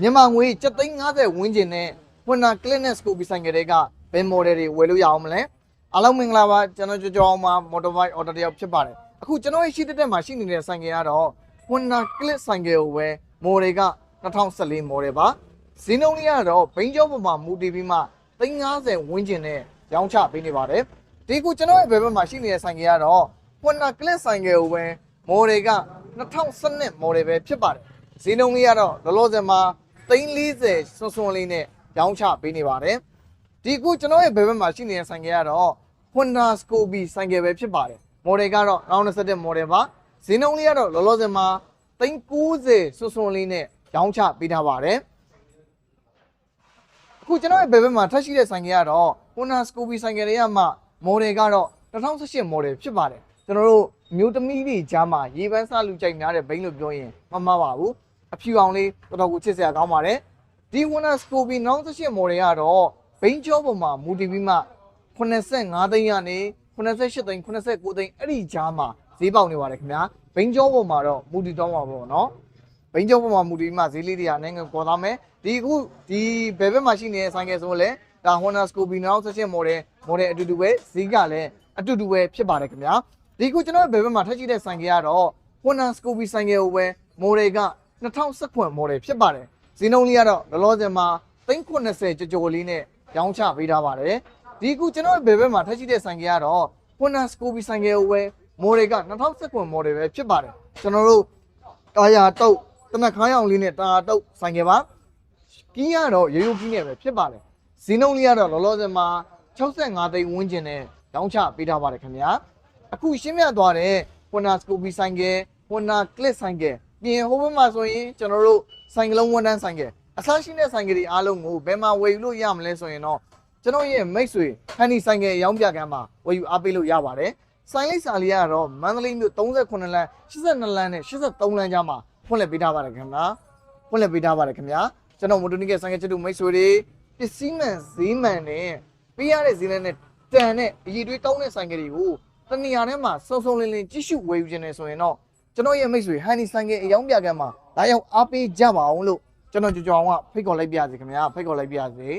မြန်မာငွေ750ဝန်းကျင်နဲ့ Honda Clinic Scope ဆိုင်ကလေးကဘယ် model တွေဝယ်လို့ရအောင်မလဲအားလုံးမင်္ဂလာပါကျွန်တော်ကြောကြောအောင်မှာ motorbike order တယောက်ဖြစ်ပါတယ်အခုကျွန်တော်ရဲ့ရှိတဲ့တက်မှာရှိနေတဲ့ဆိုင်ကကတော့ Honda Click ဆိုင်ကကိုပဲ model က2014 model ပါဈေးနှုန်းလေးကတော့ဘိန်းကျော်ပေါ်မှာမူတည်ပြီးမှ350ဝန်းကျင်နဲ့ရောင်းချပေးနေပါတယ်ဒီခုကျွန်တော်ရဲ့ဘယ်ဘက်မှာရှိနေတဲ့ဆိုင်ကကတော့ Honda Click ဆိုင်ကကိုပဲ model က2012 model ပဲဖြစ်ပါတယ်ဈေးနှုန်းလေးကတော့လောလောဆယ်မှာ 340စွန်းစွန်းလေးနဲ့ရောင်းချပေးနေပါတယ်ဒီခုကျွန်တော်ရဲ့ဘယ်ဘက်မှာရှိနေတဲ့ဆိုင်ကကတော့ Honda Scoopy ဆိုင်ကပဲဖြစ်ပါတယ် model ကတော့2021 model ပါဈေးနှုန်းလေးကတော့လောလောဆယ်မှာ390စွန်းစွန်းလေးနဲ့ရောင်းချပေးထားပါတယ်အခုကျွန်တော်ရဲ့ဘယ်ဘက်မှာထပ်ရှိတဲ့ဆိုင်ကကတော့ Honda Scoopy ဆိုင်ကလေးကမှ model ကတော့2018 model ဖြစ်ပါတယ်ကျွန်တော်တို့မျိုးသမီးတွေကြားမှာရေပန်းစားလူကြိုက်များတဲ့ဘိန်းလို့ပြောရင်မမှားပါဘူး အဖြူအောင်လေးတော်တော်ကိုချစ်စရာကောင်းပါတယ်ဒီ Honda Scoopy 2018 model ကတော့ဘိန်းကျောပေါ်မှာမူတည်ပြီးမှ85သိန်းကနေ88သိန်း89သိန်းအဲ့ဒီကြားမှာဈေးပေါက်နေပါတယ်ခင်ဗျာဘိန်းကျောပေါ်မှာတော့မူတည်တော့မှာပေါ့နော်ဘိန်းကျောင်းပေါ်မှာမူတည်ပြီးမှဈေးလေးတွေကနိုင်ငံပေါ်သားမယ်ဒီအခုဒီဘယ်ဘက်မှာရှိနေတဲ့ဆိုင်ကယ်ဆိုလဲဒါ Honda Scoopy 2016 model model အတူတူပဲဈေးကလည်းအတူတူပဲဖြစ်ပါတယ်ခင်ဗျာဒီခုကျွန်တော်ဘယ်ဘက်မှာထပ်ကြည့်တဲ့ဆိုင်ကယ်ကတော့ Honda Scoopy ဆိုင်ကယ်ကိုပဲ model က 2019 model ဖြစ်ပါတယ်ဈေးနှုန်းလေးကတော့လောလောဆယ်မှာ390ကြော်ကြော်လေးနဲ့ရောင်းချပေးထားပါတယ်ဒီခုကျွန်တော်ဘယ်ဘက်မှာထပ်ကြည့်တဲ့ဆိုင်ကယ်ကတော့ Honda Scoopy ဆိုင်ကယ်ကိုပဲ model က2019 model ပဲဖြစ်ပါတယ်ကျွန်တော်တို့တာယာတုတ်တနက်ခါရောင်လေးနဲ့တာယာတုတ်ဆိုင်ကယ်ပါကင်းရတော့ရိုးရိုးကင်းနဲ့ပဲဖြစ်ပါတယ်ဈေးနှုန်းလေးကတော့လောလောဆယ်မှာ65သိန်းဝန်းကျင်နဲ့တောင်းချပေးထားပါတယ်ခင်ဗျာအခုရှင်းပြသွားတဲ့ Honda Scoopy ဆိုင်ကယ် Honda Click ဆိုင်ကယ် ပြင်ဟိုဘက်မှာဆိုရင်ကျွန်တော်တို့ဆိုင်ကလုံးဝန်တန်းဆိုင်ကယ်အစားရှိတဲ့ဆိုင်ကယ်တွေအားလုံးကိုဘယ်မှာဝယ်ယူလို့ရမလဲဆိုရင်တော့ကျွန်တော်ရဲ့မိတ်ဆွေဟန်နီဆိုင်ကယ်ရောင်းပြကမ်းမှာဝယ်ယူအားပေးလို့ရပါတယ်ဆိုင်လိပ်စာလေးကတော့မန္တလေးမြို့38လမ်း82လမ်းနဲ့83လမ်းကြားမှာဖွင့်လှစ်ပေးထားပါတယ်ခင်ဗျာဖွင့်လှစ်ပေးထားပါတယ်ခင်ဗျာကျွန်တော်မိုတိုနီကဆိုင်ကယ်ချစ်သူမိတ်ဆွေတွေပစ္စည်းမှန်ဈေးမှန်နဲ့ပေးရတဲ့ဈေးနဲ့တန်တဲ့အည်တွေးကောင်းတဲ့ဆိုင်ကယ်တွေကိုတနေရာထဲမှာစုံစုံလင်းလင်းကြည့်ရှုဝယ်ယူခြင်းနဲ့ဆိုရင်တော့ ကျွန်တော်ရဲ့မိတ်ဆွေဟန်နီဆိုင်ကယ်အယောင်းပြကမ်းမှာလာရောက်အားပေးကြပါအောင်လို့ကျွန်တော်ကြွကြွအောင်ကဖိတ်ခေါ်လိုက်ပါရစေခင်ဗျာဖိတ်ခေါ်လိုက်ပါရစေ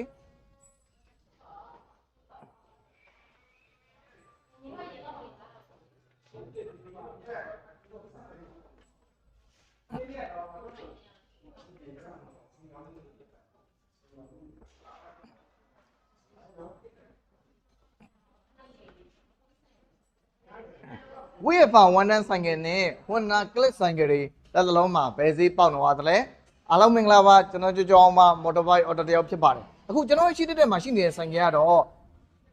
ဝိရဖာဝန်တန်းဆိုင်ကယ်နဲ့ဝန်နာကလစ်ဆိုင်ကယ်တွေလက်သလုံးမှာဘယ်ဈေးပေါက်နေပါသလဲအားလုံးမင်္ဂလာပါကျွန်တော်ကြွကြောင်းမှာမော်တော်ဘိုက်အော်တိုတယောက်ဖြစ်ပါတယ်အခုကျွန်တော်ရှိတဲ့တဲ့မှာရှိနေတဲ့ဆိုင်ကယ်ကတော့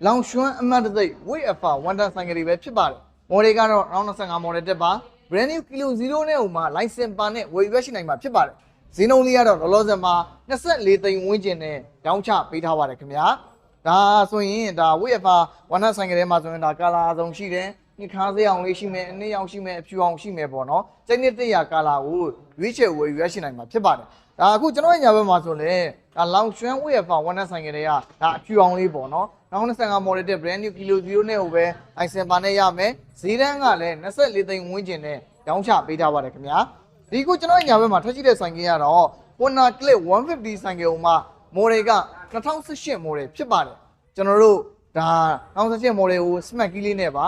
လောင်ရွှမ်းအမတ်တသိပ်ဝိရဖာဝန်တန်းဆိုင်ကယ်တွေပဲဖြစ်ပါတယ်မော်ဒယ်ကတော့2025မော်ဒယ်တက်ပါ brand new kilo 0နဲ့ဟိုမှာ license ပါနဲ့ဝယ်ရွက်ရှိနိုင်မှာဖြစ်ပါတယ်ဈေးနှုန်းလေးကတော့လောလောဆယ်မှာ24သိန်းဝန်းကျင်နဲ့ရောင်းချပေးထားပါတယ်ခင်ဗျာဒါဆိုရင်ဒါဝိရဖာဝါနဆိုင်ကလေးမှာဆိုရင်ဒါကာလာအစုံရှိတယ် ညခါးစေးအောင်လေးရှိမယ်အနည်းအောင်ရှိမယ်အဖြူအောင်ရှိမယ်ပေါ့နော်စိတ်နှစ်တရကာလာကိုရွေးချယ်ဝယ်ယူရရှိနိုင်မှာဖြစ်ပါတယ်ဒါအခုကျွန်တော်ရဲ့ညာဘက်မှာဆိုလဲဒါလောင်ရွှမ်းဝိရဖာဝါနဆိုင်ကလေးကဒါအဖြူအောင်လေးပေါ့နော်နောက်25 model တဲ့ brand new kilo 0နဲ့ဟိုပဲ iSen ပါနဲ့ရမယ်ဈေးတန်းကလည်း24သိန်းဝန်းကျင်နဲ့ရောင်းချပေးထားပါတယ်ခင်ဗျာဒီခုကျွန်တော်ရဲ့ညာဘက်မှာထွက်ရှိတဲ့ဆိုင်ကလေးကတော့ Honda Click 150ဆိုင်ကယ်ဟိုမှာ model က2018 model ဖြစ်ပါတယ်ကျွန်တော်တို့ဒါ2018 model ကို smart key လေးနဲ့ပါ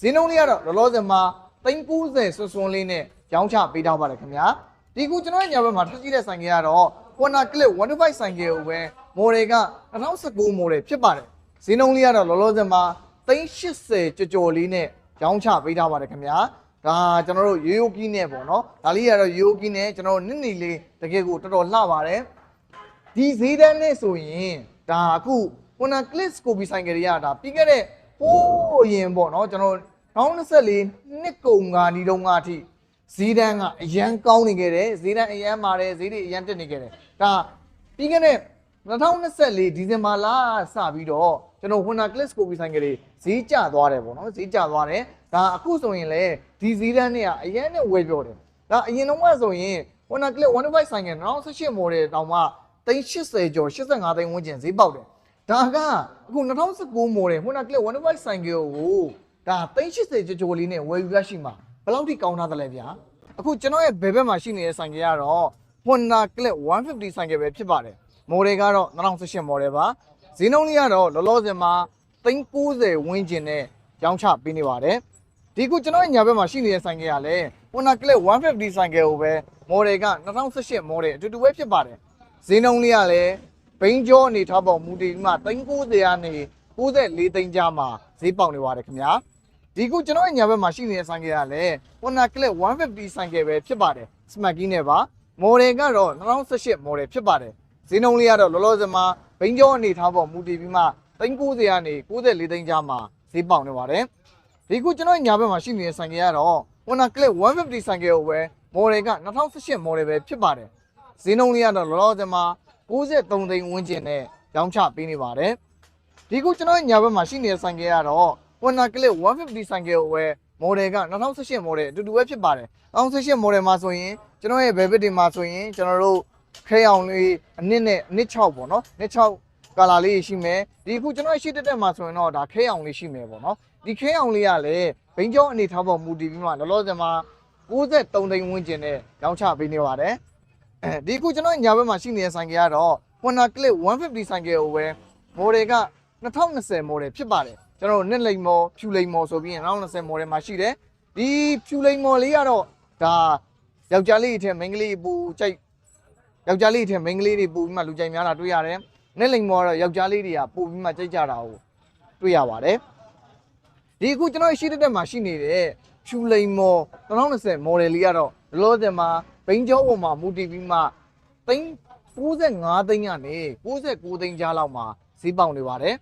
ဈေးနှုန်းလေးကတော့လောလောဆယ်မှာ390စွန်းစွန်းလေးနဲ့ရောင်းချပေးထားပါတယ်ခင်ဗျာဒီခုကျွန်တော်ရဲ့ညာဘက်မှာထပ်ကြည့်တဲ့ဆိုင်ကယ်ကတော့ Honda Click 125ဆိုင်ကယ်ကိုပဲ model က2019 model ဖြစ်ပါတယ်ဈေးနှုန်းလေးကတော့လောလောဆယ်မှာ380ကြော်ကြော်လေးနဲ့ရောင်းချပေးထားပါတယ်ခင်ဗျာဒါကျွန်တော်တို့ရိုးရိုးကီးနဲ့ပေါ့နော်ဒါလေးကတော့ရိုးရိုးကီးနဲ့ကျွန်တော်တို့နစ်နီလေးတကယ်ကိုတော်တော်လှပါတယ်ဒီဈေးတန်းနဲ့ဆိုရင်ဒါအခု Honda Click Scoopy ဆိုင်ကယ်တွေကဒါပြီးခဲ့တဲ့ဟိုး အရင်ပေါ့နော်ကျွန်တော်2024နှစ်ကုန်ကဒီတုန်းကအထိဈေးတန်းကအရန်ကောင်းနေခဲ့တယ်ဈေးတန်းအရန်မာတယ်ဈေးတွေအရန်တက်နေခဲ့တယ်ဒါပြီးခဲ့တဲ့2024ဒီဇင်ဘာလစပြီးတော့ကျွန်တော် Honda Click Scoopy ဆိုင်ကယ်တွေဈေးကျသွားတယ်ပေါ့နော်ဈေးကျသွားတယ်ဒါအခုဆိုရင်လေဒီဈေးတန်းတွေကအရန်နဲ့ဝယ်ပြောတယ်ဒါအရင်တော့ကဆိုရင် Honda Click 125ဆိုင်ကယ်2018 model တောင်မှသိန်း80ကျော်85သိန်းဝန်းကျင်ဈေးပေါက်တယ် ဒါကအခု2019 model Honda Click 125ဆိုင်ကယ်ကိုဒါသိန်း80ကျော်ကျော်လေးနဲ့ဝယ်ယူရရှိမှာဘယ်လောက်ထိကောင်းထားသလဲဗျာအခုကျွန်တော်ရဲ့ဘယ်ဘက်မှာရှိနေတဲ့ဆိုင်ကယ်ကတော့ Honda Click 150ဆိုင်ကယ်ပဲဖြစ်ပါတယ်မော်ဒယ်ကတော့2018မော်ဒယ်ပါဈေးနှုန်းလေးကတော့လောလောဆယ်မှာ390ဝန်းကျင်နဲ့ရောင်းချပေးနေပါတယ်ဒီခုကျွန်တော်ရဲ့ညာဘက်မှာရှိနေတဲ့ဆိုင်ကယ်ကလည်း Honda Click 150ဆိုင်ကယ်ကိုပဲမော်ဒယ်က2018မော်ဒယ်အတူတူပဲဖြစ်ပါတယ်ဈေးနှုန်းလေးကလည်း ဘိန်းကျောအနေထားပေါ်မူတည်ပြီးမှ390ကနေ94သိန်းကြားမှာဈေးပေါက်နေပါတယ်ခင်ဗျာဒီခုကျွန်တော်ရဲ့ညာဘက်မှာရှိနေတဲ့ဆိုင်ကယ်ကလည်း Honda Click 150ဆိုင်ကယ်ပဲဖြစ်ပါတယ် Smart Key နဲ့ပါမော်ဒယ်ကတော့2018မော်ဒယ်ဖြစ်ပါတယ်ဈေးနှုန်းလေးကတော့လောလောဆယ်မှာဘိန်းကျောအနေထားပေါ်မူတည်ပြီးမှ390ကနေ94သိန်းကြားမှာဈေးပေါက်နေပါတယ်ဒီခုကျွန်တော်ရဲ့ညာဘက်မှာရှိနေတဲ့ဆိုင်ကယ်ကတော့ Honda Click 150ဆိုင်ကယ်ကိုပဲမော်ဒယ်က2018မော်ဒယ်ပဲဖြစ်ပါတယ်ဈေးနှုန်းလေးကတော့လောလောဆယ်မှာ 93သိန်းဝန်းကျင်နဲ့ရောင်းချပေးနေပါတယ်ဒီခုကျွန်တော်ညာဘက်မှာရှိနေတဲ့ဆိုင်ကယ်ကတော့ Honda Click 150ဆိုင်ကယ်ကိုပဲမော်ဒယ်က2018မော်ဒယ်အတူတူပဲဖြစ်ပါတယ်2018မော်ဒယ်မှာဆိုရင်ကျွန်တော်ရဲ့ဘယ်ဘက်တွေမှာဆိုရင်ကျွန်တော်တို့ခဲအောင်လေးအနစ်နဲ့အနစ်6ပေါ့နော်အနစ်6ကာလာလေးရှိမယ်ဒီခုကျွန်တော်ရဲ့ရှိတက်တက်မှာဆိုရင်တော့ဒါခဲအောင်လေးရှိမယ်ပေါ့နော်ဒီခဲအောင်လေးကလည်းဘိန်းကျောင်းအနေထားပေါ်မူတည်ပြီးမှလောလောဆယ်မှာ63သိန်းဝန်းကျင်နဲ့ရောင်းချပေးနေပါတယ် အဲဒီခုကျွန်တော်ညာဘက်မှာရှိနေတဲ့ဆိုင်ကယ်ကတော့ Honda Click 150ဆိုင်ကယ်ကိုပဲမော်ဒယ်က2020 model ဖြစ်ပါတယ်ကျွန်တော်တို့နှစ်လိမ်မော်ဖြူလိမ်မော်ဆိုပြီးရင်2020 model မှာရှိတယ်ဒီဖြူလိမ်မော်လေးကတော့ဒါယောက်ျားလေးတွေထက်မိန်းကလေးပူကြိုက်ယောက်ျားလေးတွေထက်မိန်းကလေးတွေပူပြီးမှလူကြိုက်များတာတွေ့ရတယ်နှစ်လိမ်မော်ကတော့ယောက်ျားလေးတွေကပူပြီးမှကြိုက်ကြတာကိုတွေ့ရပါတယ်ဒီအခုကျွန်တော်ရှိတဲ့တက်မှာရှိနေတဲ့ဖြူလိမ်မော်2020 model လေးကတော့လောလောဆယ်မှာ ဘိန်းကျောပေါ်မှာမူတည်ပြီးမှသိန်း95သိန်းကနေ69သိန်းကြားလောက်မှာဈေးပေါက်နေပါတယ်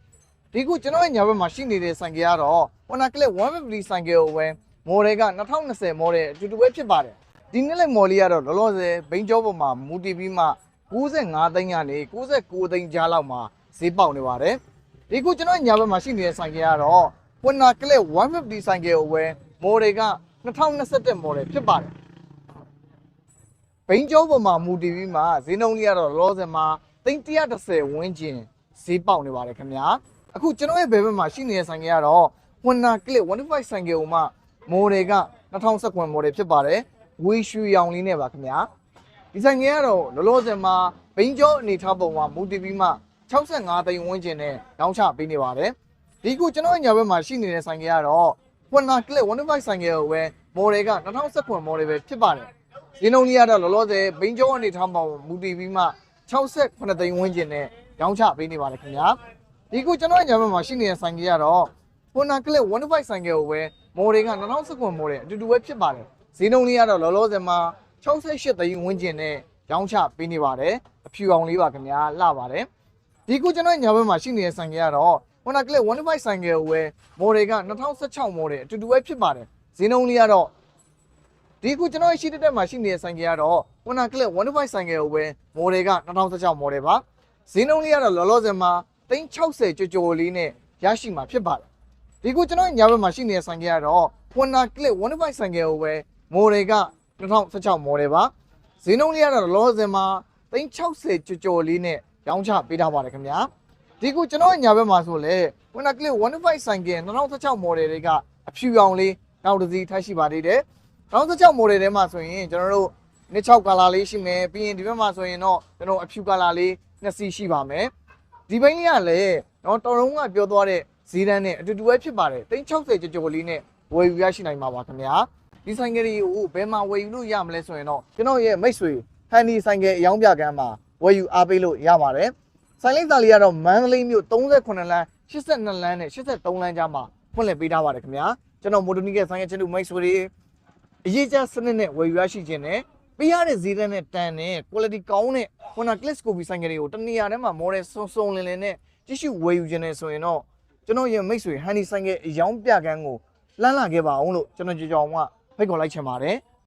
ဒီခုကျွန်တော်ရဲ့ညာဘက်မှာရှိနေတဲ့ဆိုင်ကယ်ကတော့ Honda Click 150ဆိုင်ကယ်ကိုပဲမော်ဒယ်က2020မော်ဒယ်အတူတူပဲဖြစ်ပါတယ်ဒီနှစ်လက်မော်လေးကတော့လောလောဆယ်ဘိန်းကျောပေါ်မှာမူတည်ပြီးမှ95သိန်းကနေ69သိန်းကြားလောက်မှာဈေးပေါက်နေပါတယ်ဒီခုကျွန်တော်ညာဘက်မှာရှိနေတဲ့ဆိုင်ကယ်ကတော့ Honda Click 150ဆိုင်ကယ်ကိုပဲမော်ဒယ်က2021မော်ဒယ်ဖြစ်ပါတယ် ဘိန်းကျောပေါ်မှာမူတည်ပြီးမှဈေးနှုန်းလေးကတော့လောလောဆယ်မှာ330ဝန်းကျင်ဈေးပေါက်နေပါတယ်ခင်ဗျာအခုကျွန်တော်ရဲ့ဘယ်ဘက်မှာရှိနေတဲ့ဆိုင်ကယ်ကတော့ Honda Click 125ဆိုင်ကယ်ကိုမှမော်ဒယ်က2019မော်ဒယ်ဖြစ်ပါတယ်ဝေးရွှေရောင်လေးနဲ့ပါခင်ဗျာဒီဆိုင်ကယ်ကတော့လောလောဆယ်မှာဘိန်းကျောအနေထားပုံမှာမူတည်ပြီးမှ65သိန်းဝန်းကျင်နဲ့ရောင်းချပေးနေပါတယ်ဒီခုကျွန်တော်ရဲ့ညာဘက်မှာရှိနေတဲ့ဆိုင်ကယ်ကတော့ Honda Click 125ဆိုင်ကယ်ကိုပဲမော်ဒယ်က2019မော်ဒယ်ပဲဖြစ်ပါတယ် ဈေးနှုန်းလေးကတော့လောလောဆယ်ဘိန်းကျောင်းအနေထားမှာမူတည်ပြီးမှ68သိန်းဝန်းကျင်နဲ့ရောင်းချပေးနေပါတယ်ခင်ဗျာဒီခုကျွန်တော်ညာဘက်မှာရှိနေတဲ့ဆိုင်ကြီးကတော့ Honda Click 125ဆိုင်ကယ်ကိုပဲမော်ဒယ်က2019မော်ဒယ်အတူတူပဲဖြစ်ပါတယ်ဈေးနှုန်းလေးကတော့လောလောဆယ်မှာ68သိန်းဝန်းကျင်နဲ့ရောင်းချပေးနေပါတယ်အဖြူအောင်လေးပါခင်ဗျာလှပါတယ်ဒီခုကျွန်တော်ညာဘက်မှာရှိနေတဲ့ဆိုင်ကြီးကတော့ Honda Click 125ဆိုင်ကယ်ကိုပဲမော်ဒယ်က2016မော်ဒယ်အတူတူပဲဖြစ်ပါတယ်ဈေးနှုန်းလေးကတော့ ဒီခုကျွန်တော်ရှိတဲ့တက်မှာရှိနေတဲ့ဆိုင်ကယ်ကတော့ Honda Click 125ဆိုင်ကယ်ကိုပဲမော်ဒယ်က2016မော်ဒယ်ပါဈေးနှုန်းလေးကတော့လောလောဆယ်မှာ360ကျော်ကျော်လေးနဲ့ရရှိမှာဖြစ်ပါတယ်ဒီခုကျွန်တော်ညာဘက်မှာရှိနေတဲ့ဆိုင်ကယ်ကတော့ Honda Click 125ဆိုင်ကယ်ကိုပဲမော်ဒယ်က2016မော်ဒယ်ပါဈေးနှုန်းလေးကတော့လောလောဆယ်မှာ360ကျော်ကျော်လေးနဲ့ရောင်းချပေးထားပါတယ်ခင်ဗျာဒီခုကျွန်တော်ညာဘက်မှာဆိုလေ Honda Click 125ဆိုင်ကယ်2016မော်ဒယ်တွေကအဖြူရောင်လေးနောက်တစ်စီးထားရှိပါသေးတယ် နောက်တစ်ချောက်မိုတယ်ထဲမှာဆိုရင်ကျွန်တော်တို့နှစ်ချောက်ကာလာလေးရှိမယ်ပြီးရင်ဒီဘက်မှာဆိုရင်တော့ကျွန်တော်အဖြူကာလာလေးနှစ်စီးရှိပါမယ်ဒီဘိန်းလေးကလည်းတော့တော်တော်ကပြောသွားတဲ့ဈေးတန်းနဲ့အတူတူပဲဖြစ်ပါတယ်360ကျော်ကျော်လေးနဲ့ဝယ်ယူရရှိနိုင်မှာပါခင်ဗျာဒီဆိုင်ကယ်တွေကိုဘယ်မှာဝယ်ယူလို့ရမလဲဆိုရင်တော့ကျွန်တော်ရဲ့မိတ်ဆွေဟန်ဒီဆိုင်ကယ်အယောင်ပြကမ်းမှာဝယ်ယူအားပေးလို့ရပါတယ်ဆိုင်လိပ်စာလေးကတော့မန္တလေးမြို့38လမ်း82လမ်းနဲ့83လမ်းကြားမှာဖွင့်လှစ်ပေးထားပါတယ်ခင်ဗျာကျွန်တော်မိုတိုနီကဆိုင်ကယ်ချင်းတို့မိတ်ဆွေတွေ အရေးကြီးစနစ်နဲ့ဝယ်ယူရရှိခြင်းနဲ့ပေးရတဲ့ဈေးတန်းနဲ့တန်တဲ့ quality ကောင်းတဲ့ Honda Click Scope ဆိုင်ကယ်တွေကိုတနေရာထဲမှာ model စုံစုံလင်လင်နဲ့ကြည့်ရှုဝယ်ယူခြင်းနဲ့ဆိုရင်တော့ကျွန်တော်ရဲ့မိတ်ဆွေ Handy ဆိုင်ကယ်အယောင်ပြကန်းကိုလှမ်းလာခဲ့ပါအောင်လို့ကျွန်တော်ကြောင်ကြောင်ကဖိတ်ခေါ်လိုက်ချင်ပါတယ်